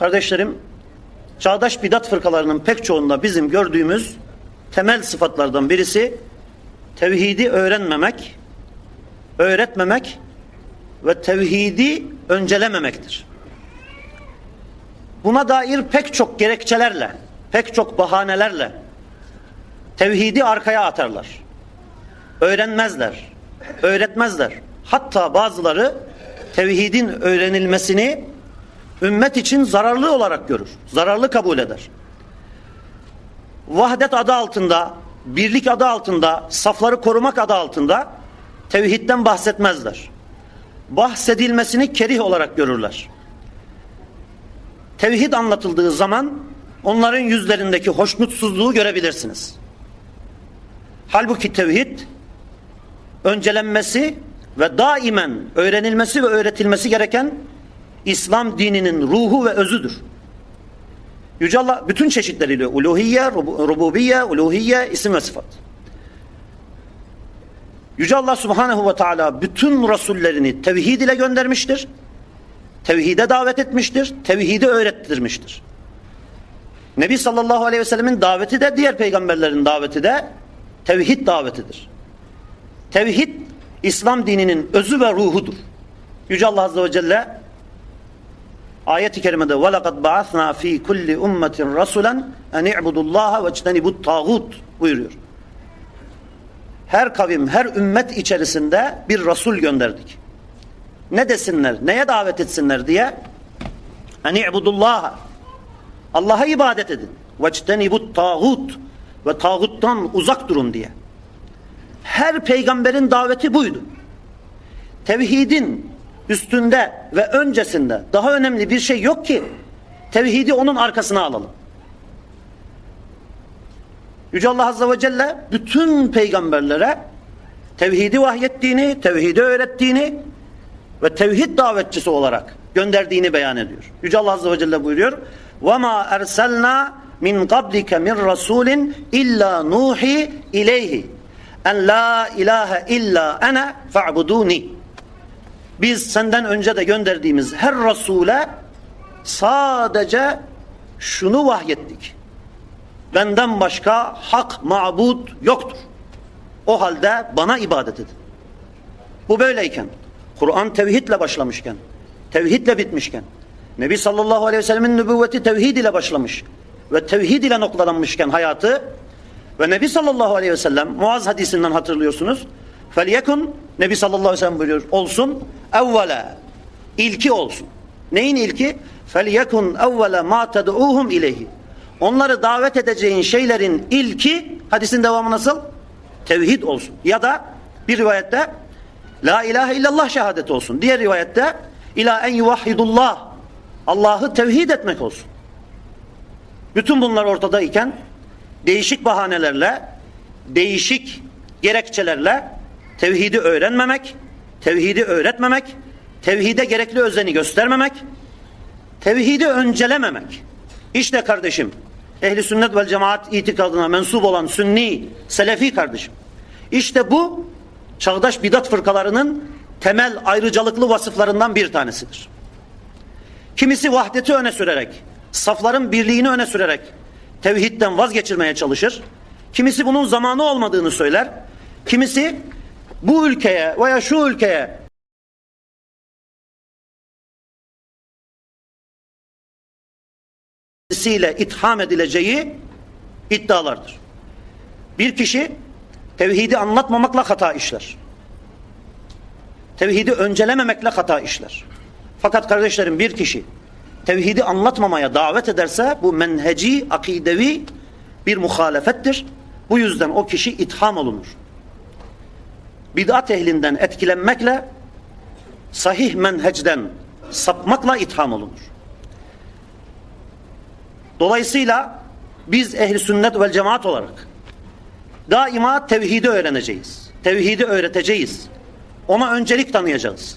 Kardeşlerim, çağdaş bidat fırkalarının pek çoğunda bizim gördüğümüz temel sıfatlardan birisi tevhidi öğrenmemek, öğretmemek ve tevhidi öncelememektir. Buna dair pek çok gerekçelerle, pek çok bahanelerle tevhidi arkaya atarlar. Öğrenmezler, öğretmezler. Hatta bazıları tevhidin öğrenilmesini ümmet için zararlı olarak görür. Zararlı kabul eder. Vahdet adı altında, birlik adı altında, safları korumak adı altında tevhidden bahsetmezler. Bahsedilmesini kerih olarak görürler. Tevhid anlatıldığı zaman onların yüzlerindeki hoşnutsuzluğu görebilirsiniz. Halbuki tevhid öncelenmesi ve daimen öğrenilmesi ve öğretilmesi gereken İslam dininin ruhu ve özüdür. Yüce Allah bütün çeşitleriyle uluhiyye, rub- rububiyye, uluhiyye, isim ve sıfat. Yüce Allah Subhanahu ve Teala bütün rasullerini tevhid ile göndermiştir. Tevhide davet etmiştir. Tevhidi öğrettirmiştir. Nebi sallallahu aleyhi ve sellemin daveti de diğer peygamberlerin daveti de tevhid davetidir. Tevhid İslam dininin özü ve ruhudur. Yüce Allah Azze ve Celle ayet-i kerimede وَلَقَدْ بَعَثْنَا ف۪ي كُلِّ اُمَّةٍ رَسُولًا اَنْ اِعْبُدُ اللّٰهَ وَاجْتَنِبُ الطَّاغُوتِ buyuruyor. Her kavim, her ümmet içerisinde bir Resul gönderdik. Ne desinler, neye davet etsinler diye اَنْ اِعْبُدُ اللّٰهَ Allah'a ibadet edin. وَاجْتَنِبُ الطَّاغُوتِ ve tağuttan uzak durun diye. Her peygamberin daveti buydu. Tevhidin üstünde ve öncesinde daha önemli bir şey yok ki tevhidi onun arkasına alalım. Yüce Allah Azze ve Celle bütün peygamberlere tevhidi vahyettiğini, tevhidi öğrettiğini ve tevhid davetçisi olarak gönderdiğini beyan ediyor. Yüce Allah Azze ve Celle buyuruyor. وَمَا اَرْسَلْنَا min qablike min rasulin illa nuhi ileyhi en la ilahe illa ana fa'buduni biz senden önce de gönderdiğimiz her Resul'e sadece şunu vahyettik. Benden başka hak mabud yoktur. O halde bana ibadet edin. Bu böyleyken, Kur'an tevhidle başlamışken, tevhidle bitmişken, Nebi sallallahu aleyhi ve sellemin nübüvveti tevhid ile başlamış ve tevhid ile noktalanmışken hayatı ve Nebi sallallahu aleyhi ve sellem Muaz hadisinden hatırlıyorsunuz. Felyekun Nebi sallallahu aleyhi ve sellem buyuruyor. Olsun evvela ilki olsun. Neyin ilki? Felyekun evvela ma ted'uhum ileyhi. Onları davet edeceğin şeylerin ilki hadisin devamı nasıl? Tevhid olsun. Ya da bir rivayette La ilahe illallah şehadet olsun. Diğer rivayette ila en yuvahhidullah. Allah'ı tevhid etmek olsun. Bütün bunlar ortadayken değişik bahanelerle, değişik gerekçelerle tevhidi öğrenmemek, tevhidi öğretmemek, tevhide gerekli özeni göstermemek, tevhidi öncelememek. İşte kardeşim, ehli sünnet vel cemaat itikadına mensup olan sünni, selefi kardeşim. İşte bu çağdaş bidat fırkalarının temel ayrıcalıklı vasıflarından bir tanesidir. Kimisi vahdeti öne sürerek, safların birliğini öne sürerek tevhidden vazgeçirmeye çalışır. Kimisi bunun zamanı olmadığını söyler. Kimisi bu ülkeye veya şu ülkeye ile itham edileceği iddialardır. Bir kişi tevhidi anlatmamakla hata işler. Tevhidi öncelememekle hata işler. Fakat kardeşlerim bir kişi tevhidi anlatmamaya davet ederse bu menheci, akidevi bir muhalefettir. Bu yüzden o kişi itham olunur. Bid'at ehlinden etkilenmekle sahih menhecden sapmakla itham olunur. Dolayısıyla biz ehli sünnet vel cemaat olarak daima tevhidi öğreneceğiz. Tevhidi öğreteceğiz. Ona öncelik tanıyacağız.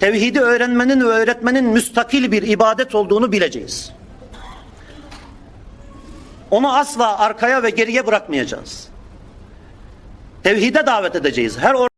Tevhidi öğrenmenin ve öğretmenin müstakil bir ibadet olduğunu bileceğiz. Onu asla arkaya ve geriye bırakmayacağız. Tevhide davet edeceğiz. Her